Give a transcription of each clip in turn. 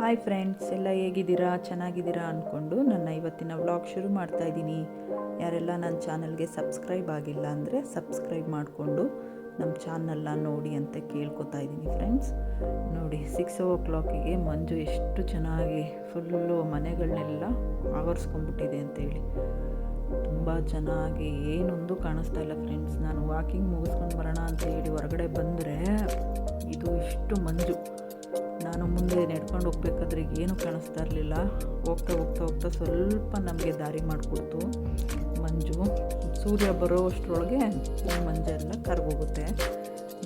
Hi friends ಎಲ್ಲ ಹೇಗಿದ್ದೀರಾ? ಚೆನ್ನಾಗಿದ್ದೀರಾ ಅಂದ್ಕೊಂಡು ನನ್ನ ಇವತ್ತಿನ ವ್ಲಾಗ್ ಶುರು ಮಾಡ್ತಾ ಇದ್ದೀನಿ. ಯಾರೆಲ್ಲ ನನ್ನ ಚಾನಲ್ಗೆ ಸಬ್ಸ್ಕ್ರೈಬ್ ಆಗಿಲ್ಲ ಅಂದರೆ ಸಬ್ಸ್ಕ್ರೈಬ್ ಮಾಡಿಕೊಂಡು ನಮ್ಮ ಚಾನಲ್ನ ನೋಡಿ ಅಂತ ಕೇಳ್ಕೊತಾ ಇದ್ದೀನಿ ಫ್ರೆಂಡ್ಸ್ ನೋಡಿ ಸಿಕ್ಸ್ ಓ ಕ್ಲಾಕಿಗೆ ಮಂಜು ಎಷ್ಟು ಚೆನ್ನಾಗಿ ಫುಲ್ಲು ಮನೆಗಳನ್ನೆಲ್ಲ ಆವರಿಸ್ಕೊಂಡ್ಬಿಟ್ಟಿದೆ ಅಂತೇಳಿ ತುಂಬ ಚೆನ್ನಾಗಿ ಏನೊಂದು ಕಾಣಿಸ್ತಾ ಇಲ್ಲ ಫ್ರೆಂಡ್ಸ್ ನಾನು ವಾಕಿಂಗ್ ಮುಗಿಸ್ಕೊಂಡು ಬರೋಣ ಅಂತ ಹೇಳಿ ಹೊರಗಡೆ ಬಂದರೆ ಇದು ಇಷ್ಟು ಮಂಜು. ನಾನು ಮುಂದೆ ನಡ್ಕೊಂಡು ಹೋಗ್ಬೇಕಾದ್ರೆ ಏನು ಕಾಣಿಸ್ತಾ ಇರಲಿಲ್ಲ. ಹೋಗ್ತಾ ಹೋಗ್ತಾ ಹೋಗ್ತಾ ಸ್ವಲ್ಪ ನಮಗೆ ದಾರಿ ಮಾಡಿಕೊಡ್ತು ಮಂಜು. ಸೂರ್ಯ ಬರೋ ಅಷ್ಟರೊಳಗೆ ಈ ಮಂಜೆಲ್ಲ ಕರ್ಗೋಗುತ್ತೆ.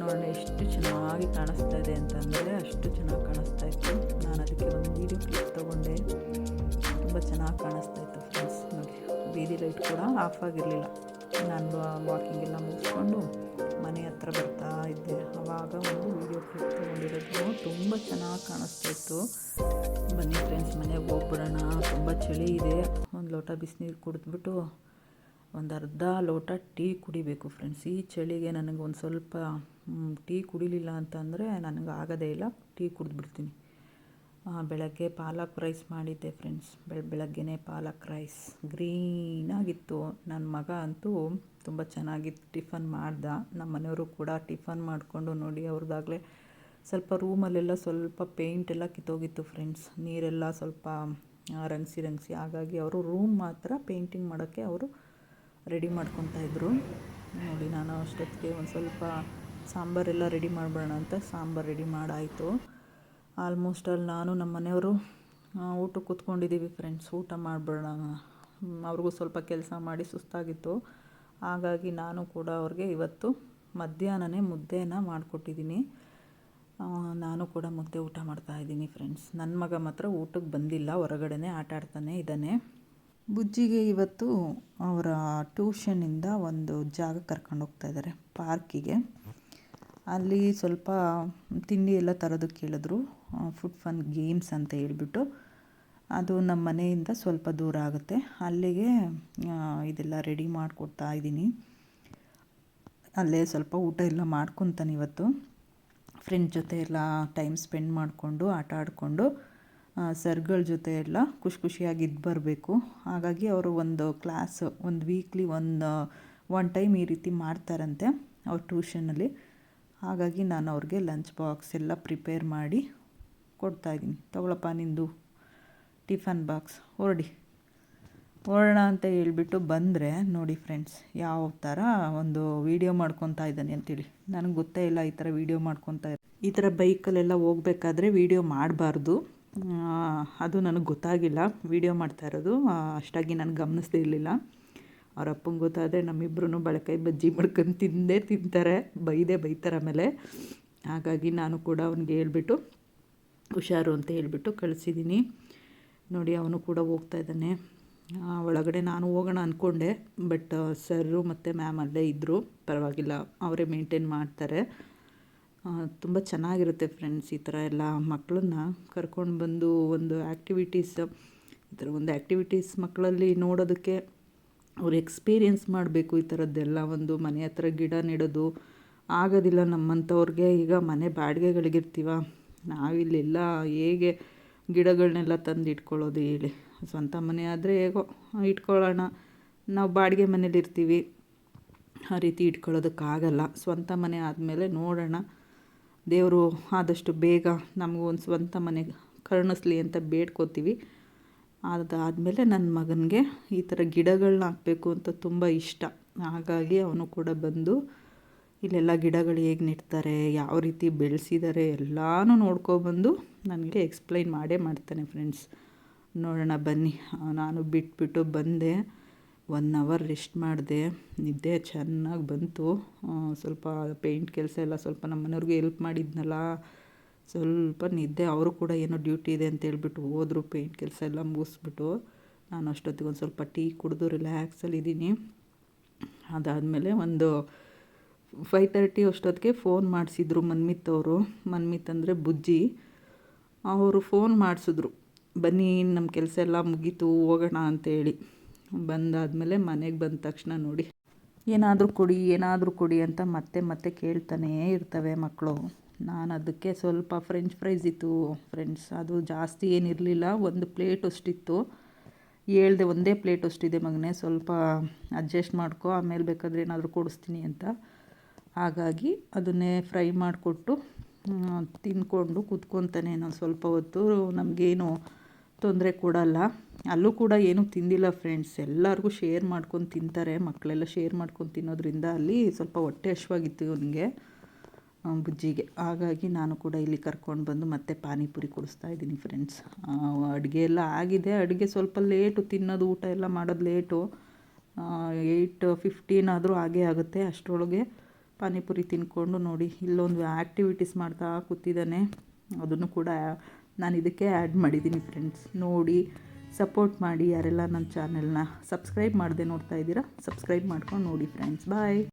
ನೋಡೋಣ ಎಷ್ಟು ಚೆನ್ನಾಗಿ ಕಾಣಿಸ್ತಾ ಇದೆ ಅಂತಂದರೆ ಅಷ್ಟು ಚೆನ್ನಾಗಿ ಕಾಣಿಸ್ತಾ ಇತ್ತು. ನಾನು ಅದಕ್ಕೆ ಒಂದು ವೀಡಿಯೋ ಕ್ಲಿಪ್ ತೊಗೊಂಡೆ. ತುಂಬ ಚೆನ್ನಾಗಿ ಕಾಣಿಸ್ತಾ ಇತ್ತು ಫ್ರೆಂಡ್ಸ್ ನೋಡಿ ಬೀದಿ ಲೈಟ್ ಕೂಡ ಆಫ್ ಆಗಿರಲಿಲ್ಲ. ನಾನು ವಾಕಿಂಗ್ ಎಲ್ಲ ಮುಗಿಸ್ಕೊಂಡು ಮನೆ ಹತ್ರ ಬರ್ತಾ ತೊಗೊಂಡಿರೋದು ತುಂಬ ಚೆನ್ನಾಗಿ ಕಾಣಿಸ್ತಾ ಇತ್ತು. ಬನ್ನಿ ಫ್ರೆಂಡ್ಸ್ ಮನೆಗೆ ಹೋಗ್ಬಿಡೋಣ. ತುಂಬ ಚಳಿ ಇದೆ. ಒಂದು ಲೋಟ ಬಿಸಿನೀರು ಕುಡಿದ್ಬಿಟ್ಟು ಒಂದು ಅರ್ಧ ಲೋಟ ಟೀ ಕುಡಿಬೇಕು ಫ್ರೆಂಡ್ಸ್ ಈ ಚಳಿಗೆ ನನಗೆ ಒಂದು ಸ್ವಲ್ಪ ಟೀ ಕುಡಿಲಿಲ್ಲ ಅಂತಂದರೆ ನನಗೆ ಆಗೋದೇ ಇಲ್ಲ. ಟೀ ಕುಡಿದ್ಬಿಡ್ತೀನಿ. ಬೆಳಗ್ಗೆ ಪಾಲಕ್ ರೈಸ್ ಮಾಡಿದ್ದೆ ಫ್ರೆಂಡ್ಸ್ ಬೆಳ, ಬೆಳಗ್ಗೆನೇ ಪಾಲಕ್ ರೈಸ್. ಗ್ರೀನಾಗಿತ್ತು ನನ್ನ ಮಗ ಅಂತೂ ತುಂಬ ಚೆನ್ನಾಗಿತ್ತು ಟಿಫನ್ ಮಾಡ್ದ. ನಮ್ಮ ಮನೆಯವರು ಕೂಡ ಟಿಫನ್ ಮಾಡಿಕೊಂಡು ನೋಡಿ ಅವ್ರದ್ದಾಗಲೇ ಸ್ವಲ್ಪ ರೂಮಲ್ಲೆಲ್ಲ ಸ್ವಲ್ಪ ಪೇಂಟ್ ಎಲ್ಲ ಕಿತ್ತೋಗಿತ್ತು ಫ್ರೆಂಡ್ಸ್. ನೀರೆಲ್ಲ ಸ್ವಲ್ಪ ರಂಗಿಸಿ ರಂಗಿಸಿ. ಹಾಗಾಗಿ ಅವರು ರೂಮ್ ಮಾತ್ರ ಪೇಂಟಿಂಗ್ ಮಾಡೋಕ್ಕೆ ಅವರು ರೆಡಿ ಮಾಡ್ಕೊತಾ ಇದ್ರು. ನೋಡಿ, ನಾನು ಅಷ್ಟೊತ್ತಿಗೆ ಒಂದು ಸ್ವಲ್ಪ ಸಾಂಬಾರೆಲ್ಲ ರೆಡಿ ಮಾಡಿಬಿಡೋಣ ಅಂತ ಸಾಂಬಾರು ರೆಡಿ ಮಾಡಾಯಿತು. ಆಲ್ಮೋಸ್ಟ್ ಅಲ್ಲಿ ನಾನು ನಮ್ಮ ಮನೆಯವರು ಊಟಕ್ಕೆ ಕೂತ್ಕೊಂಡಿದ್ದೀವಿ ಫ್ರೆಂಡ್ಸ್. ಊಟ ಮಾಡಿಬಿಡೋಣ. ಅವ್ರಿಗೂ ಸ್ವಲ್ಪ ಕೆಲಸ ಮಾಡಿ ಸುಸ್ತಾಗಿತ್ತು. ಹಾಗಾಗಿ ನಾನು ಕೂಡ ಅವ್ರಿಗೆ ಇವತ್ತು ಮಧ್ಯಾಹ್ನನೇ ಮುದ್ದೆನ ಮಾಡಿಕೊಟ್ಟಿದ್ದೀನಿ. ನಾನು ಕೂಡ ಮುದ್ದೆ ಊಟ ಮಾಡ್ತಾ ಇದ್ದೀನಿ ಫ್ರೆಂಡ್ಸ್ ನನ್ನ ಮಗ ಮಾತ್ರ ಊಟಕ್ಕೆ ಬಂದಿಲ್ಲ, ಹೊರಗಡೆನೇ ಆಟ ಆಡ್ತಾನೆ ಇದ್ದಾನೆ. ಬುಜ್ಜಿಗೆ ಇವತ್ತು ಅವರ ಟ್ಯೂಷನಿಂದ ಒಂದು ಜಾಗ ಕರ್ಕೊಂಡು ಹೋಗ್ತಾ ಇದ್ದಾರೆ ಪಾರ್ಕಿಗೆ ಅಲ್ಲಿ ಸ್ವಲ್ಪ ತಿಂಡಿ ಎಲ್ಲ ತರೋದಕ್ಕೆ ಕೇಳಿದ್ರು ಫುಡ್ ಫನ್ ಗೇಮ್ಸ್ ಅಂತ ಹೇಳ್ಬಿಟ್ಟು. ಅದು ನಮ್ಮ ಮನೆಯಿಂದ ಸ್ವಲ್ಪ ದೂರ ಆಗುತ್ತೆ. ಅಲ್ಲಿಗೆ ಇದೆಲ್ಲ ರೆಡಿ ಮಾಡಿಕೊಡ್ತಾ ಇದ್ದೀನಿ. ಅಲ್ಲೇ ಸ್ವಲ್ಪ ಊಟ ಎಲ್ಲ ಮಾಡ್ಕೊತಾನೆ ಇವತ್ತು. ಫ್ರೆಂಡ್ ಜೊತೆ ಎಲ್ಲ ಟೈಮ್ ಸ್ಪೆಂಡ್ ಮಾಡಿಕೊಂಡು, ಆಟ ಆಡಿಕೊಂಡು ಸರ್ಗಳ ಜೊತೆ ಎಲ್ಲ ಖುಷಿ ಖುಷಿಯಾಗಿ ಇದ್ದು ಬರಬೇಕು. ಹಾಗಾಗಿ ಅವರು ಒಂದು ಕ್ಲಾಸ್, ಒಂದು ವೀಕ್ಲಿ ಒಂದು, ಒನ್ ಟೈಮ್ ಈ ರೀತಿ ಮಾಡ್ತಾರಂತೆ ಅವ್ರ ಟ್ಯೂಷನಲ್ಲಿ. ಹಾಗಾಗಿ ನಾನು ಅವ್ರಿಗೆ ಲಂಚ್ ಬಾಕ್ಸ್ ಎಲ್ಲ ಪ್ರಿಪೇರ್ ಮಾಡಿ ಕೊಡ್ತಾಯಿದ್ದೀನಿ ತಗೊಳಪ್ಪ ನಿಂದು ಟಿಫನ್ ಬಾಕ್ಸ್, ಹೊರಡಿ. ಹೊರಡೋಣ ಅಂತ ಹೇಳ್ಬಿಟ್ಟು ಬಂದರೆ, ನೋಡಿ ಫ್ರೆಂಡ್ಸ್ ಯಾವ ಥರ ಒಂದು ವೀಡಿಯೋ ಮಾಡ್ಕೊತಾ ಇದ್ದಾನೆ ಅಂತೇಳಿ. ನನಗೆ ಗೊತ್ತೇ ಇಲ್ಲ ಈ ಥರ ವೀಡಿಯೋ ಮಾಡ್ಕೊತಾ ಈ ಥರ ಬೈಕಲ್ಲೆಲ್ಲ ಹೋಗ್ಬೇಕಾದ್ರೆ ವೀಡಿಯೋ ಮಾಡಬಾರ್ದು. ಅದು ನನಗೆ ಗೊತ್ತಾಗಿಲ್ಲ. ವೀಡಿಯೋ ಮಾಡ್ತಾ ಇರೋದು ಅಷ್ಟಾಗಿ ನಾನು ಗಮನಿಸ್ದೇ ಇರಲಿಲ್ಲ. ಅವ್ರ ಅಪ್ಪಂಗೆ ಗೊತ್ತಾದರೆ ನಮ್ಮಿಬ್ರು ಬಳಕೈ ಬಜ್ಜಿ ಮಾಡ್ಕೊಂಡು ತಿಂದೇ ತಿಂತಾರೆ, ಬೈದೇ ಬೈತಾರೆ ಆಮೇಲೆ. ಹಾಗಾಗಿ ನಾನು ಕೂಡ ಅವ್ನಿಗೆ ಹೇಳ್ಬಿಟ್ಟು, ಹುಷಾರು ಅಂತ ಹೇಳ್ಬಿಟ್ಟು ಕಳಿಸಿದ್ದೀನಿ ನೋಡಿ ಅವನು ಕೂಡ ಹೋಗ್ತಾ ಇದ್ದಾನೆ. ಒಳಗಡೆ ನಾನು ಹೋಗೋಣ ಅಂದ್ಕೊಂಡೆ ಬಟ್ ಸರ್ರು ಮತ್ತು ಮ್ಯಾಮ್ ಅಲ್ಲೇ ಇದ್ದರು ಪರವಾಗಿಲ್ಲ, ಅವರೇ ಮೇಂಟೈನ್ ಮಾಡ್ತಾರೆ. ತುಂಬ ಚೆನ್ನಾಗಿರುತ್ತೆ ಫ್ರೆಂಡ್ಸ್ ಈ ಥರ ಎಲ್ಲ ಮಕ್ಕಳನ್ನ ಕರ್ಕೊಂಡು ಬಂದು ಒಂದು ಆ್ಯಕ್ಟಿವಿಟೀಸ್ ಈ ಥರ ಒಂದು ಆ್ಯಕ್ಟಿವಿಟೀಸ್ ಮಕ್ಕಳಲ್ಲಿ ನೋಡೋದಕ್ಕೆ ಅವ್ರು ಎಕ್ಸ್ಪೀರಿಯೆನ್ಸ್ ಮಾಡಬೇಕು ಈ ಥರದ್ದೆಲ್ಲ ಒಂದು ಮನೆ ಹತ್ರ ಗಿಡ ನೆಡೋದು ಆಗೋದಿಲ್ಲ ನಮ್ಮಂಥವ್ರಿಗೆ. ಈಗ ಮನೆ ಬಾಡಿಗೆಗಳಿಗಿರ್ತೀವ, ನಾವಿಲ್ಲೆಲ್ಲ ಹೇಗೆ ಗಿಡಗಳನ್ನೆಲ್ಲ ತಂದು ಇಟ್ಕೊಳ್ಳೋದು ಹೇಳಿ. ಸ್ವಂತ ಮನೆ ಆದರೆ ಹೇಗೋ ಇಟ್ಕೊಳ್ಳೋಣ. ನಾವು ಬಾಡಿಗೆ ಮನೇಲಿ ಇರ್ತೀವಿ. ಆ ರೀತಿ ಇಟ್ಕೊಳ್ಳೋದಕ್ಕಾಗಲ್ಲ. ಸ್ವಂತ ಮನೆ ಆದಮೇಲೆ ನೋಡೋಣ. ದೇವರು ಆದಷ್ಟು ಬೇಗ ನಮಗೂ ಒಂದು ಸ್ವಂತ ಮನೆ ಕರುಣಿಸ್ಲಿ ಅಂತ ಬೇಡ್ಕೋತೀವಿ. ಅದಾದಮೇಲೆ ನನ್ನ ಮಗನಿಗೆ ಈ ಥರ ಗಿಡಗಳನ್ನ ಹಾಕಬೇಕು ಅಂತ ತುಂಬ ಇಷ್ಟ. ಹಾಗಾಗಿ ಅವನು ಕೂಡ ಬಂದು ಇಲ್ಲೆಲ್ಲ ಗಿಡಗಳು ಹೇಗೆ ನೆಡ್ತಾರೆ, ಯಾವ ರೀತಿ ಬೆಳೆಸಿದ್ದಾರೆ ಎಲ್ಲನೂ ನೋಡ್ಕೊಬಂದು ನನಗೆ ಎಕ್ಸ್ಪ್ಲೈನ್ ಮಾಡೇ ಮಾಡ್ತಾನೆ ಫ್ರೆಂಡ್ಸ್ ನೋಡೋಣ, ಬನ್ನಿ. ನಾನು ಬಿಟ್ಬಿಟ್ಟು ಬಂದೆ. ಒನ್ ಅವರ್ ರೆಸ್ಟ್ ಮಾಡಿದೆ. ನಿದ್ದೆ ಚೆನ್ನಾಗಿ ಬಂತು. ಸ್ವಲ್ಪ ಪೇಂಟ್ ಕೆಲಸ ಎಲ್ಲ ಸ್ವಲ್ಪ ನಮ್ಮ ಮನೆಯವ್ರಿಗೆ ಹೆಲ್ಪ್ ಮಾಡಿದ್ನಲ್ಲ. ಸ್ವಲ್ಪ ನಿದ್ದೆ, ಅವರು ಕೂಡ ಏನೋ ಡ್ಯೂಟಿ ಇದೆ ಅಂತ ಹೇಳ್ಬಿಟ್ಟು ಹೋದರು ಪೇಂಟ್ ಕೆಲಸ ಎಲ್ಲ ಮುಗಿಸ್ಬಿಟ್ಟು. ನಾನು ಅಷ್ಟೊತ್ತಿಗೆ ಒಂದು ಸ್ವಲ್ಪ ಟೀ ಕುಡಿದು ರಿಲ್ಯಾಕ್ಸಲ್ಲಿ ಇದ್ದೀನಿ. ಅದಾದಮೇಲೆ ಒಂದು ಫೈವ್ ತರ್ಟಿ ಅಷ್ಟೊತ್ತಿಗೆ ಫೋನ್ ಮಾಡಿಸಿದ್ರು ಮನ್ಮಿತ್ ಅವರು. ಮನ್ಮಿತ್ ಅಂದರೆ ಬುಜ್ಜಿ. ಅವರು ಫೋನ್ ಮಾಡಿಸಿದ್ರು. ಬನ್ನಿ ನಮ್ಮ ಕೆಲಸ ಎಲ್ಲ ಮುಗೀತು, ಹೋಗೋಣ ಅಂತೇಳಿ. ಬಂದಾದಮೇಲೆ ಮನೆಗೆ ಬಂದ ತಕ್ಷಣ ನೋಡಿ. ಏನಾದರೂ ಕೊಡಿ ಏನಾದರೂ ಕೊಡಿ ಅಂತ ಮತ್ತೆ ಮತ್ತೆ ಕೇಳ್ತಾನೇ ಇರ್ತವೆ ಮಕ್ಕಳು ನಾನು ಅದಕ್ಕೆ ಸ್ವಲ್ಪ ಫ್ರೆಂಚ್ ಫ್ರೈಸ್ ಇತ್ತು. ಫ್ರೆಂಡ್ಸ್ ಅದು ಜಾಸ್ತಿ ಏನಿರಲಿಲ್ಲ ಒಂದು ಪ್ಲೇಟ್ ಅಷ್ಟಿತ್ತು. ಹೇಳ್ದೆ ಒಂದೇ ಪ್ಲೇಟ್ ಅಷ್ಟಿದೆ ಮಗನೇ. ಸ್ವಲ್ಪ ಅಡ್ಜಸ್ಟ್ ಮಾಡ್ಕೊ, ಆಮೇಲೆ ಬೇಕಾದರೆ ಏನಾದರೂ ಕೊಡಿಸ್ತೀನಿ ಅಂತ. ಹಾಗಾಗಿ ಅದನ್ನೇ ಫ್ರೈ ಮಾಡಿಕೊಟ್ಟು ತಿಂದ್ಕೊಂಡು ಕೂತ್ಕೊತಾನೆ ನಾನು ಸ್ವಲ್ಪ ಹೊತ್ತು. ನಮಗೇನು ತೊಂದರೆ ಕೊಡಲ್ಲ. ಅಲ್ಲೂ ಕೂಡ ಏನೂ ತಿಂದಿಲ್ಲ ಫ್ರೆಂಡ್ಸ್ ಎಲ್ಲರಿಗೂ ಶೇರ್ ಮಾಡ್ಕೊಂಡು ತಿಂತಾರೆ. ಮಕ್ಕಳೆಲ್ಲ ಶೇರ್ ಮಾಡ್ಕೊಂಡು ತಿನ್ನೋದ್ರಿಂದ ಅಲ್ಲಿ ಸ್ವಲ್ಪ ಹೊಟ್ಟೆ ಹಶ್ವಾಗಿತ್ತು ಅವನಿಗೆ ಬುಜ್ಜಿಗೆ. ಹಾಗಾಗಿ ನಾನು ಕೂಡ ಇಲ್ಲಿ ಕರ್ಕೊಂಡು ಬಂದು ಮತ್ತೆ ಪಾನಿಪುರಿ ಕೊಡಿಸ್ತಾ ಇದ್ದೀನಿ ಫ್ರೆಂಡ್ಸ್ ಅಡುಗೆ ಎಲ್ಲ ಆಗಿದೆ. ಅಡುಗೆ ಸ್ವಲ್ಪ ಲೇಟು ತಿನ್ನೋದು, ಊಟ ಎಲ್ಲ ಮಾಡೋದು ಲೇಟು ಏಯ್ಟ್ ಫಿಫ್ಟೀನ್ ಆದರೂ ಹಾಗೇ ಆಗುತ್ತೆ. ಅಷ್ಟರೊಳಗೆ ಪಾನಿಪುರಿ ತಿನ್ಕೊಂಡು ನೋಡಿ. ಇಲ್ಲೊಂದು ಆ್ಯಕ್ಟಿವಿಟೀಸ್ ಮಾಡ್ತಾ ಕೂತಿದ್ದಾನೆ. ಅದನ್ನು ಕೂಡ ನಾನು ಇದಕ್ಕೆ ಆ್ಯಡ್ ಮಾಡಿದ್ದೀನಿ ಫ್ರೆಂಡ್ಸ್ ನೋಡಿ ಸಪೋರ್ಟ್ ಮಾಡಿ ಯಾರೆಲ್ಲ ನನ್ನ ಚಾನೆಲ್ನ ಸಬ್ಸ್ಕ್ರೈಬ್ ಮಾಡದೆ ನೋಡ್ತಾ ಇದ್ದೀರಾ ಸಬ್ಸ್ಕ್ರೈಬ್ ಮಾಡ್ಕೊಂಡು ನೋಡಿ ಫ್ರೆಂಡ್ಸ್ ಬಾಯ್